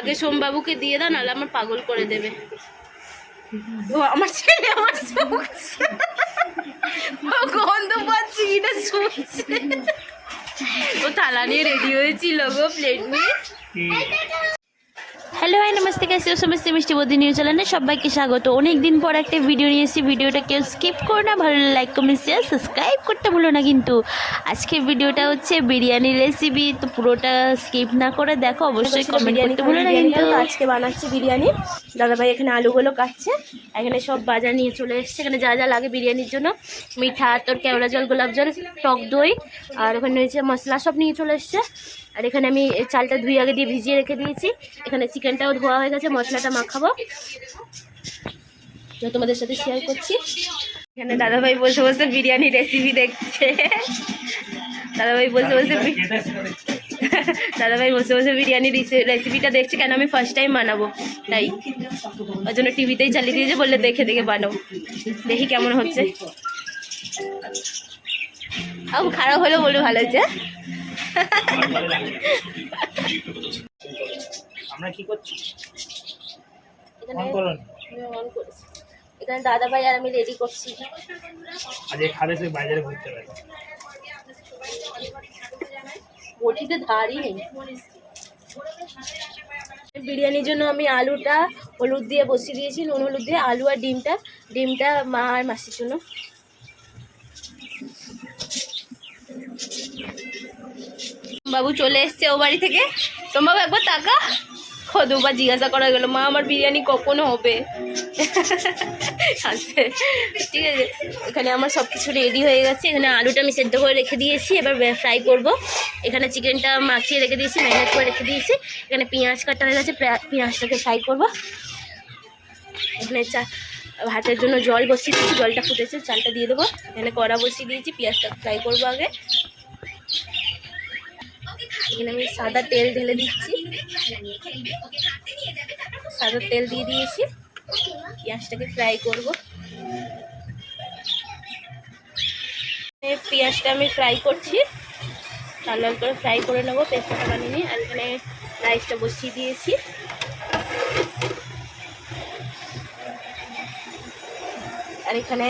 আগে সোমবাবুকে দিয়ে দাও নাহলে আমার পাগল করে দেবে। ও আমার ছেলে আমার গন্ধ পাচ্ছি কিনা শুনছে। ও থালা নিয়ে রেডি হয়েছিল গো প্লেট নিয়ে। হ্যালো হাই নমস্তে কাছে সমস্ত মিষ্টি বদি নিউজ চ্যানেলে সবাইকে স্বাগত। অনেক দিন পর একটা ভিডিও নিয়ে এসেছি। ভিডিওটা কেউ স্কিপ করো না ভালো লাইক কমেন্ট শেয়ার সাবস্ক্রাইব করতে ভুলো না কিন্তু। আজকে ভিডিওটা হচ্ছে বিরিয়ানির রেসিপি তো পুরোটা স্কিপ না করে দেখো অবশ্যই কমেন্ট করতে ভুলো না কিন্তু। আজকে বানাচ্ছি বিরিয়ানি। দাদাভাই এখানে আলুগুলো কাটছে। এখানে সব বাজার নিয়ে চলে এসছে। এখানে যা যা লাগে বিরিয়ানির জন্য। মিঠা তোর কেওড়া জল গোলাপ জল টক দই আর ওখানে রয়েছে মশলা সব নিয়ে চলে এসছে। আর এখানে আমি চালটা ধুয়ে আগে দিয়ে ভিজিয়ে রেখে দিয়েছি। এখানে চিকেনটাও ধোয়া হয়ে গেছে, মশলাটা মাখাবো। তোমাদের সাথে শেয়ার করছি। এখানে দাদাভাই বসে বসে বিরিয়ানি রেসিপি দেখছে। দাদাভাই বসে বসে দাদাভাই বসে বসে বিরিয়ানি রেসিপিটা দেখছে কেন আমি ফার্স্ট টাইম বানাবো। তাই ওই জন্য টিভিতেই চালিয়ে দিয়েছে, বললে দেখে দেখে বানাও। দেখি কেমন হচ্ছে। খারাপ হলেও বলে ভালো হচ্ছে আমরা কি করছি? এখানে দাদা ভাই আর আমি রেডি করছি। আজ খাবে তুই বাজারে ঘুরতে পারে বটিতে ধারই নেই। বিরিয়ানির জন্য আমি আলুটা হলুদ দিয়ে বসিয়ে দিয়েছি নুন হলুদ দিয়ে আলু আর ডিমটা। ডিমটা মা আর মাসির জন্য। বাবু চলে এসছে ও বাড়ি থেকে। তোমার একবার তাকা। ও দুবার জিজ্ঞাসা করা গেল, মা, আমার বিরিয়ানি কখন হবে? ঠিক আছে, এখানে আমার সব কিছু রেডি হয়ে গেছে। এখানে আলুটা আমি সেদ্ধ করে রেখে দিয়েছি, এবার ফ্রাই করব। এখানে চিকেনটা মাখিয়ে রেখে দিয়েছি ম্যারিনেট করে রেখে দিয়েছি। এখানে পেঁয়াজ কাটা হয়ে গেছে পেঁয়াজটাকে ফ্রাই করব। এখানে চা ভাতের জন্য জল বসিয়ে দিয়েছি, জলটা ফুটেছে, চালটা দিয়ে দেবো। এখানে কড়া বসিয়ে দিয়েছি, পেঁয়াজটা ফ্রাই করব আগে। এখানে আমি সাদা তেল ঢেলে দিচ্ছি। সাদা তেল দিয়ে দিয়েছি। পেঁয়াজটাকে ফ্রাই করব। পেঁয়াজটা আমি ফ্রাই করছি। লাল লাল করে ফ্রাই করে নেব পেস্টটা বানিয়ে নিই আর এখানে রাইসটা বসিয়ে দিয়েছি। আর এখানে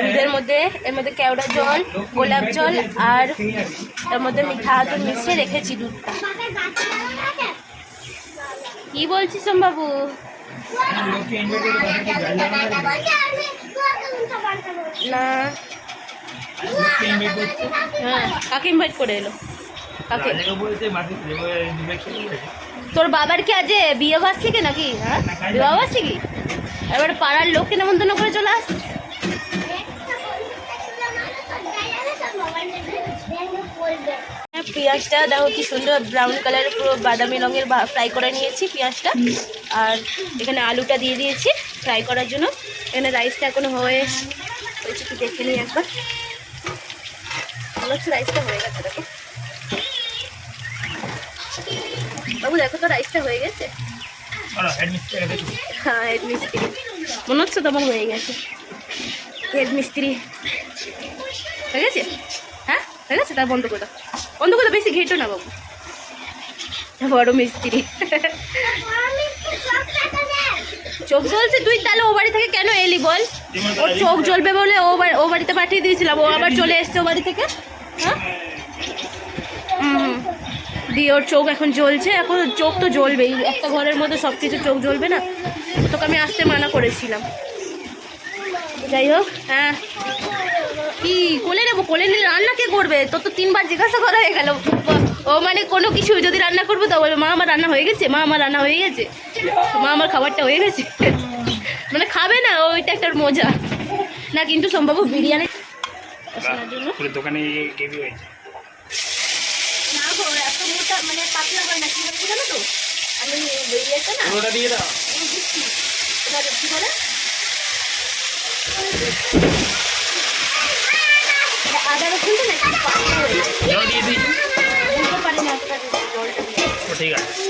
দুধের মধ্যে, এর মধ্যে কেওড়া জল, গোলাপ জল আর এর মধ্যে মিঠা আদর মিশিয়ে রেখেছি দুধটা। কি বলছিস বাবু লোককে ইনভাইট করে বাজারে গাড়ি না হ্যাঁ করে এলো? তোর বাবার কি আজ বিয়ে বার্ষিকী নাকি হ্যাঁ? বিবাহ বার্ষিকী? এবার পাড়ার লোককে নেমন্তন্ন করে চলে আস পেঁয়াজটা দেখো কি সুন্দর ব্রাউন কালারের পুরো বাদামি রঙের ফ্রাই করে নিয়েছি পেঁয়াজটা। আর এখানে আলুটা দিয়ে দিয়েছি ফ্রাই করার জন্য। এখানে রাইসটা এখনও হয়ে হয়েছে কি দেখে নিই একবার। হচ্ছে রাইসটা হয়ে গেছে দেখো। বাবু দেখো তো রাইসটা হয়ে গেছে। হ্যাঁ হেড মিস্ত্রি মনে হচ্ছে তোমার হয়ে গেছে। হেড মিস্ত্রি হয়ে গেছে? হয়ে গেছে তার বন্ধ করে দাও। বন্ধ করে বেশি ঘেটো না বাবু। বড় মিস্ত্রি। চোখ জ্বলছে তুই তাহলে ও বাড়ি থেকে কেন এলি বল? ওর চোখ জ্বলবে বলে ও বাড়ি- ও বাড়িতে পাঠিয়ে দিয়েছিলাম ও আবার চলে এসছে ও বাড়ি থেকে? হ্যাঁ? হুম। দিয়ে ওর চোখ এখন জ্বলছে এখন চোখ তো জ্বলবেই। একটা ঘরের মধ্যে সব কিছু চোখ জ্বলবে না। তোকে আমি আসতে মানা করেছিলাম। যাই হোক হ্যাঁ। কি? কোলে নেব কোলে নিলে রান্না কে করবে? তোর তো তিনবার জিজ্ঞাসা করা হয়ে গেল। ও মানে কোনো কিছু যদি রান্না করব তো বলে মা আমার রান্না হয়ে গেছে মা আমার রান্না হয়ে গেছে। মা আমার খাবারটা হয়ে গেছে। মানে খাবে না ওইটা একটা মজা। না কিন্তু সম্ভব বিরিয়ানি দোকানে না গো এত মোটা মানে পাতলা হয় না কি জানো তো? আমি বেরিয়েছে না পুরোটা দিয়ে দাও। আমি কি বলে? ঠিক আছে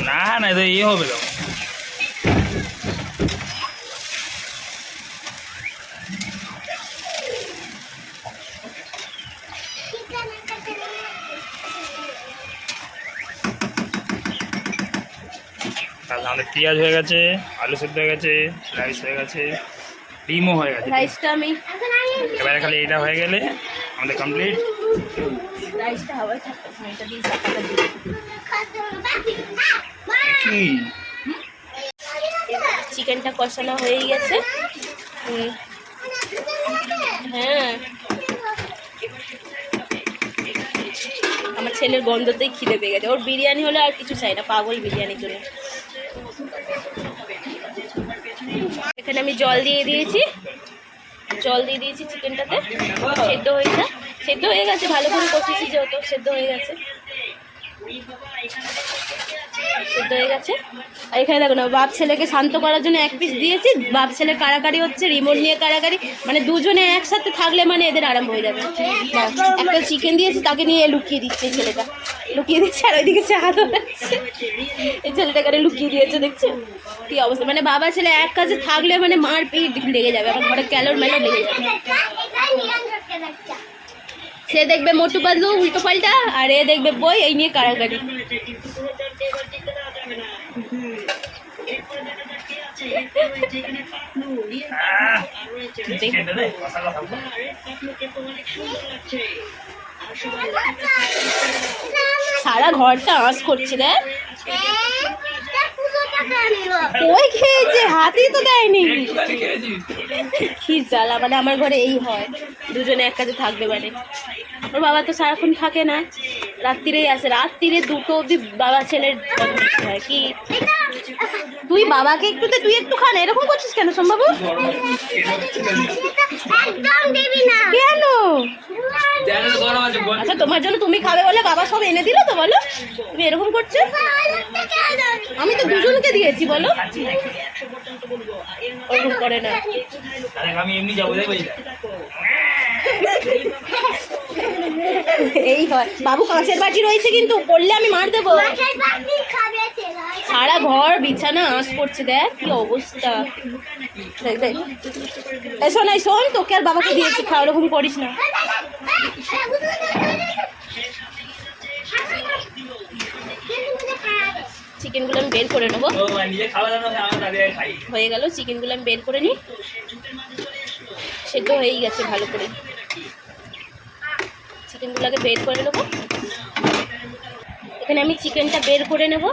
না? না না ইয়ে হবে তো তাহলে আমাদের পেঁয়াজ হয়ে গেছে আলু সেদ্ধ হয়ে গেছে রাইস হয়ে গেছে ডিমও হয়ে গেছে। রাইসটা আমি এবারে খালি এটা হয়ে গেলে আমাদের কমপ্লিট রাইসটা হাওয়ায় এটা দিয়ে চাপাটা দিয়ে কি? চিকেনটা কষানো হয়ে গেছে। হ্যাঁ। আমার ছেলের গন্ধতেই খিদে পেয়ে গেছে। ওর বিরিয়ানি হলে আর কিছু চাই না পাগল বিরিয়ানির জন্য। এখানে আমি জল দিয়ে দিয়েছি। জল দিয়ে দিয়েছি চিকেনটাতে। সেদ্ধ হয়েছে। সেদ্ধ হয়ে গেছে, ভালো করে কষেছি যেহেতু সেদ্ধ হয়ে গেছে। সেদ্ধ হয়ে গেছে। আর এখানে দেখো না, বাপ ছেলেকে শান্ত করার জন্য এক পিস দিয়েছি। বাপ ছেলে কাড়াকাড়ি হচ্ছে, রিমোট নিয়ে কাড়াকাড়ি মানে দুজনে একসাথে থাকলে মানে এদের আরাম হয়ে যাবে। একটা চিকেন দিয়েছি, তাকে নিয়ে লুকিয়ে দিচ্ছে ছেলেটা। লুকিয়ে দিচ্ছে আর ওইদিকে চা হচ্ছে এই ছেলেটাকে লুকিয়ে দিয়েছে, দেখছ? কি অবস্থা। মানে বাবা ছেলে এক কাজে থাকলে মানে মার পিট লেগে যাবে আমার ঘরে ক্যালোর মেলোর লেগে যাবে। সে দেখবে মোটু পাতলু উল্টো পাল্টা, আর এ দেখবে বই, এই নিয়ে থাকবে সারা ঘরটা আঁশ করছে রে ওই খেয়েছে? হাতই তো দেয়নি। কি জ্বালা মানে আমার ঘরে এই হয়। দুজনে এক কাজে থাকবে মানে। ওর বাবা তো সারাক্ষণ থাকে না। রাত্রিরেই আসে। রাত্রিরে দুটো অবধি বাবা ছেলের হয়। কি? তুই বাবাকে একটু তুই একটু খা না। এরকম করছিস কেন না। কেন? আচ্ছা তোমার জন্য তুমি খাবে বলে বাবা সব এনে দিল তো বলো। তুমি এরকম করছ? আমি তো দুজনকে দিয়েছি বলো। ওরকম করে না। আমি এমনি যাব এই হয়। বাবু কাঁচের বাটি রয়েছে কিন্তু পড়লে আমি মার দেবো। সারা ঘর, বিছানা, আঁশ পড়ছে, দেখ কি অবস্থা। দেখ দেখ। শোন, এই শোন, তোকে আর বাবাকে দিয়েছি খাওয়া ওরকম করিস না। চিকেনগুলো আমি বের করে নেব। হয়ে গেল, চিকেনগুলো আমি বের করে নিই সেদ্ধ হয়েই গেছে ভালো করে। চিকেনগুলোকে বের করে নেব। এখানে আমি চিকেনটা বের করে নেব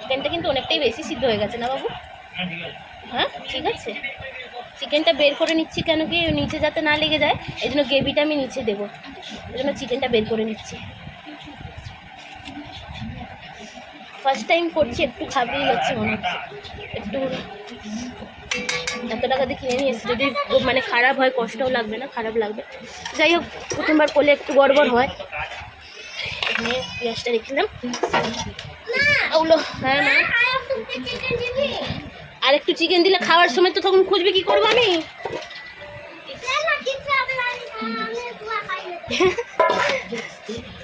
চিকেনটা কিন্তু অনেকটাই বেশি সিদ্ধ হয়ে গেছে না বাবু? হ্যাঁ ঠিক আছে। চিকেনটা বের করে নিচ্ছি কেন কি? নিচে যাতে না লেগে যায় এই জন্য গ্রেভিটা আমি নিচে দেবো। এই জন্য চিকেনটা বের করে নিচ্ছি। ফার্স্ট টাইম করছি একটু খাবেই হচ্ছে মনে হচ্ছে। একটু এত টাকা দিয়ে কিনে নিয়ে এসেছি। যদি মানে খারাপ হয় কষ্টও লাগবে না খারাপ লাগবে। যাই হোক প্রথমবার করলে একটু গড়বড় হয়। এখানে পেঁয়াজটা রেখেলাম ওগুলো হ্যাঁ না আর একটু চিকেন দিলে খাওয়ার সময় তো তখন খুঁজবে, কি করব আমি?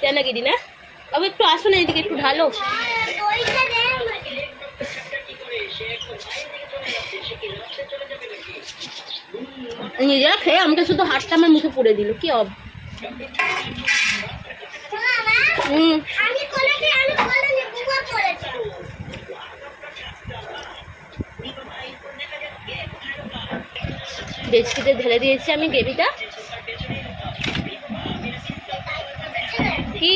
কেন গিরি না? বাবু, একটু আসো না, এদিকে একটু ঢালো। নিজেরা খেয়ে আমাকে শুধু হাতটা আমার মুখে পুড়ে দিল, কি অব হুম। ডেচকিতে ঢেলে দিয়েছি আমি গ্রেভিটা। কি?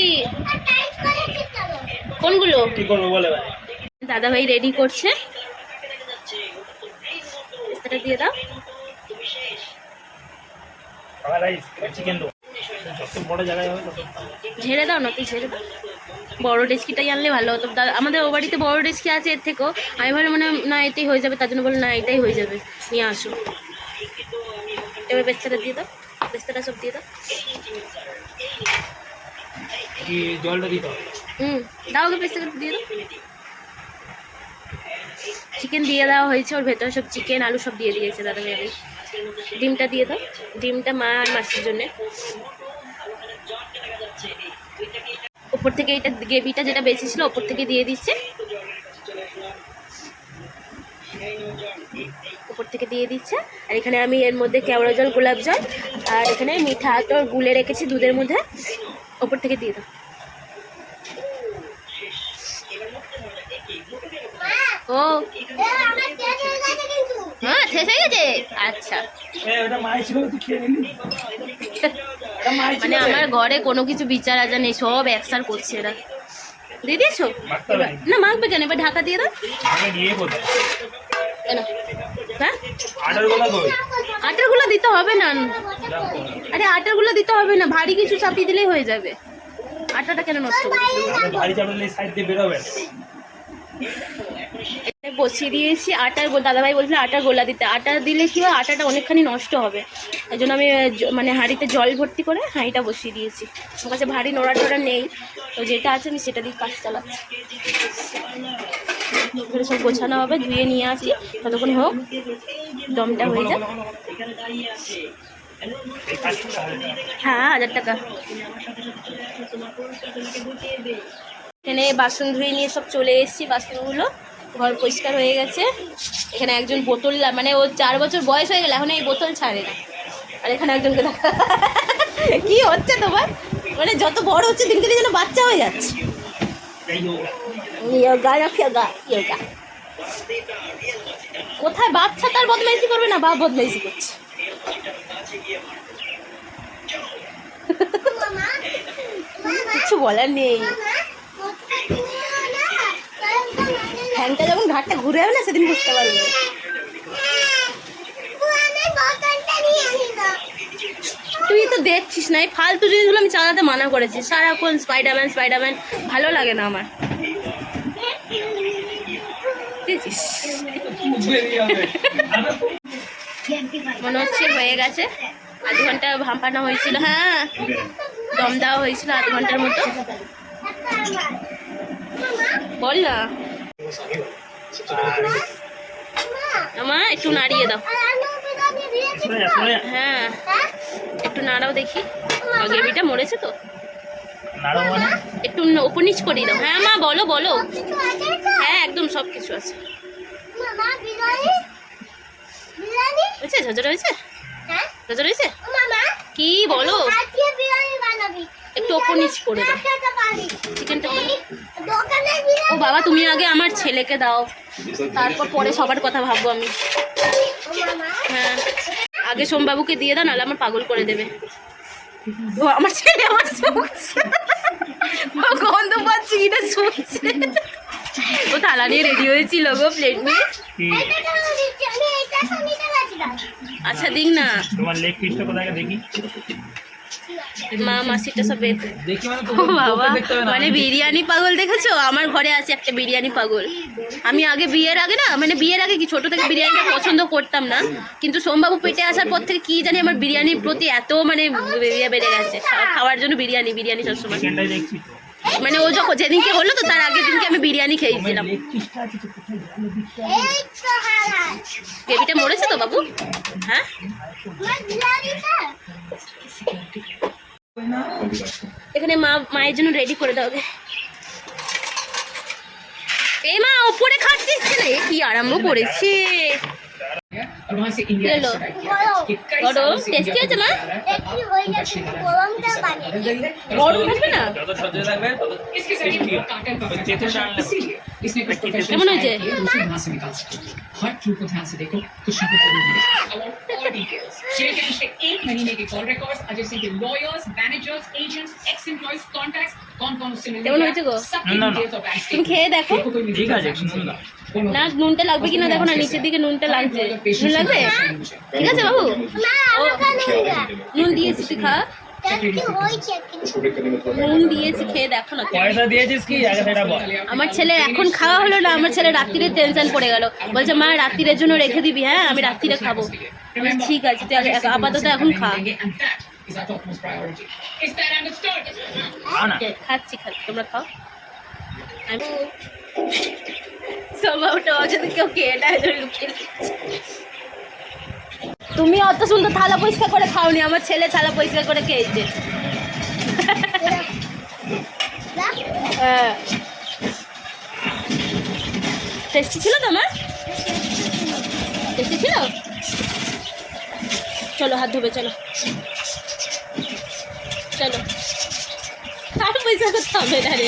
কোনগুলো? কি করব বলে দাদা ভাই রেডি করছে। পেস্তাটা দিয়ে দাও। ঝেড়ে দাও না তুই ঝেড়ে দাও। বড় ডেস্কিটাই আনলে ভালো হতো। আমাদের ও বাড়িতে বড় ডেস্কি আছে এর থেকেও। আমি ভালো মানে না এটাই হয়ে যাবে। তার জন্য বললাম না এটাই হয়ে যাবে। নিয়ে আসো। এবার পেস্তাটা দিয়ে দাও। পেস্তাটা সব দিয়ে দাও। জলটা দিতে হবে? হুম দাও ওকে পেস্তাটা দিয়ে দাও। চিকেন দিয়ে দেওয়া হয়েছে ওর ভেতরে সব চিকেন আলু সব দিয়ে দিয়েছে দাদা ভাই ডিমটা দিয়ে দাও। ডিমটা মা আর মাসির জন্যে। ওপর থেকে এটা গ্রেভিটা যেটা বেশি ছিল ওপর থেকে দিয়ে দিচ্ছে। থেকে দিয়ে দিচ্ছে। আর এখানে আমি এর মধ্যে কেওড়া জল গোলাপ জল আর এখানে মিঠা তো গুলে রেখেছি দুধের মধ্যে। ওপর থেকে দিয়ে দাও। ও। হয়ে হ্যাঁ শেষ গেছে? আচ্ছা। মায়ের মানে আমার ঘরে কোনো কিছু বিচার আজা নেই সব একসার করছে এরা। দিয়ে দিয়েছ? না মাখবে কেন? এবার ঢাকা দিয়ে দাও। কেন? হ্যাঁ আটার গোলা দিতে হবে না। আরে আটারগুলো দিতে হবে না ভারী কিছু চাপিয়ে দিলেই হয়ে যাবে। আটাটা কেন নষ্ট বসিয়ে দিয়েছি আটার দাদাভাই বলছিল আটার গোলা দিতে। আটা দিলে কি হয়? আটাটা অনেকখানি নষ্ট হবে। এই জন্য আমি মানে হাঁড়িতে জল ভর্তি করে হাঁড়িটা বসিয়ে দিয়েছি। আমার কাছে ভারী নোড়া টোড়া নেই। তো যেটা আছে আমি সেটা দিয়ে কাজ চালাচ্ছি। এগুলো সব গোছানো হবে, ধুয়ে নিয়ে আসি। ততক্ষণ হোক, দমটা হয়ে যাক। হ্যাঁ হাজার টাকা। এখানে বাসন ধুয়ে নিয়ে সব চলে এসেছি, বাসনগুলো ঘর পরিষ্কার হয়ে গেছে। এখানে একজন বোতল মানে ও চার বছর বয়স হয়ে গেলে, এখন এই বোতল ছাড়ে না। আর এখানে একজনকে দেখা কি হচ্ছে তোমার? মানে যত বড় হচ্ছে, দিনকে দিন যেন বাচ্চা হয়ে যাচ্ছে। কোথায় বাচ্চা, তার বদমাইশি করবে না? বাপ বদমাইশি করছে। কিছু বলার নেই। ফ্যানটা যখন ঘাটটা ঘুরে যাবে না, সেদিন বুঝতে পারবে আমি বোতলটা নিয়ে আনি দাও তুই তো দেখছিস না এই ফালতু জিনিসগুলো আমি চালাতে মানা করেছি। সারাক্ষণ স্পাইডারম্যান স্পাইডারম্যান ভালো লাগে না আমার। মনে হচ্ছে হয়ে গেছে। আধ ঘণ্টা ভাম্পানো হয়েছিল হ্যাঁ। দম দেওয়া হয়েছিল আধ ঘণ্টার মতো। বল না। আমার একটু নাড়িয়ে দাও। হ্যাঁ। একটু নাড়াও দেখি। গ্রেভিটা মরেছে তো? মানে? একটু ওপর নিচ করিয়ে দাও হ্যাঁ মা বলো বলো। হ্যাঁ একদম সব কিছু আছে হয়েছে? হয়েছে? হ্যাঁ। হয়েছে? কি বলো? আজকে বিরিয়ানি বানাবি। একটু ওপর নিচ করে দাও। চিকেনটা ও বাবা তুমি আগে আমার ছেলেকে দাও। তারপর পরে সবার কথা ভাববো আমি। হ্যাঁ। আগে সোমবাবুকে দিয়ে দাও নাহলে আমার পাগল করে দেবে। ও আমার ছেলে আমার ও গন্ধ পাচ্ছি কিনা শুনছে। ও থালা নিয়ে রেডি হয়েছিল গো প্লেট নিয়ে। আচ্ছা দিক না। তোমার লেগ পিসটা কোথায় দেখি? মা মাসিটা সব মানে ও বাবা মানে বিরিয়ানি পাগল দেখেছ? আমার ঘরে আছে একটা বিরিয়ানি পাগল। আমি আগে বিয়ের আগে না মানে বিয়ের আগে কি ছোট থেকে বিরিয়ানিটা পছন্দ করতাম না কিন্তু সোমবাবু পেটে আসার পর থেকে কি জানি আমার বিরিয়ানির প্রতি এত মানে ইয়ে বেড়ে গেছে। খাওয়ার জন্য বিরিয়ানি বিরিয়ানি সবসময়। মানে ও যখন যেদিনকে হলো তো তার আগের দিনকে আমি বিরিয়ানি খেয়েছিলাম। গ্রেভিটা মরেছে তো বাবু? হ্যাঁ? এখানে মা মায়ের জন্য রেডি করে দাও এই মা ওপরে খাচ্ছিস কেন কি আরম্ভ করেছে কেমন হয়েছে से इंडिया ले लो। एक्सट्रैक्ट किया था कि कई বড় सालों से টেস্টি इंडिया আছে মা দেখি হয়ে যাচ্ছে গরমটা পানি बदल गई है গরম থাকবে না যত সহ্য লাগবে তত इसके जरिए काटन का बच्चे तो डालना। इसीलिए इसने कुछ कैमन प्रोफेशनल हो जाए? किए तो उसे वहाँ से निकाल सके हर ट्रू को ध्यान से देखो कुछ ना कुछ जरूर मिलेगा I want all details share के पिछले एक महीने के कॉल रिकॉर्ड्स अजय सिंह के lawyers managers agents ex employees contacts कौन कौन उससे मिलने कैमन गया, হয়েছে গো? सबकी ना, ना, ना। details और बैंक তুমি খেয়ে দেখো देखो कोई ঠিক আছে শুনুন না না নুনটা লাগবে কিনা দেখো না নিচের দিকে নুনটা লাগছে নুন লাগবে ঠিক আছে বাবু না আমাকে নেই নুন দিয়েছি তুই খা দিয়েছি খেয়ে দেখো না পয়সা দিয়েছিস কি? আগে সেটা বল। আমার ছেলে এখন খাওয়া হলো না আমার ছেলে রাত্রিরে টেনশন পড়ে গেল। বলছে মা রাত্রিরের জন্য রেখে দিবি হ্যাঁ? আমি রাত্রিরে খাব। ঠিক আছে তুই আপাতত এখন খা। খাচ্ছি খাচ্ছি। তোমরা খাও। সম্ভবটা অযথা কেউ খেয়ে দিচ্ছে। তুমি অত সুন্দর থালা পরিষ্কার করে খাওনি আমার ছেলে থালা পরিষ্কার করে খেয়েছে। হ্যাঁ। টেস্টি ছিল তোমার? টেস্টি ছিল? চলো হাত ধোবে চলো। চলো। আর পয়সা করতে হবে না রে।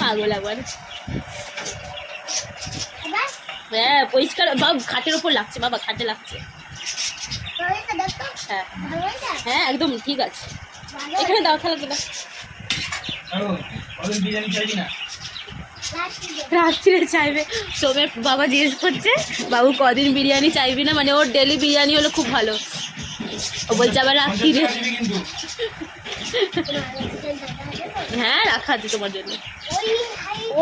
পাগল আবার হ্যাঁ পরিষ্কার। বাবা খাটের ওপর লাগছে বাবা খাটে লাগছে। হ্যাঁ হ্যাঁ একদম ঠিক আছে। এখানে দাও খেলাতে দাও। রাত্রিরে চাইবে। সোমের বাবা জিজ্ঞেস করছে, বাবু, কদিন বিরিয়ানি চাইবি না? মানে ওর ডেলি বিরিয়ানি হলো খুব ভালো। ও বলছে, আবার রাত্রিরে হ্যাঁ রাখা আছে তোমার জন্য।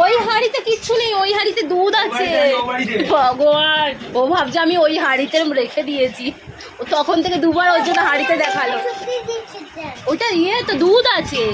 ওই হাঁড়িতে কিচ্ছু নেই, ওই হাঁড়িতে দুধ আছে। ভগবান! ও ভাবছে, আমি ওই হাঁড়িতে রেখে দিয়েছি। তখন থেকে দুবার ওর জন্য হাড়িতে দেখাল। ওটা ইয়ে তো দুধ আছে।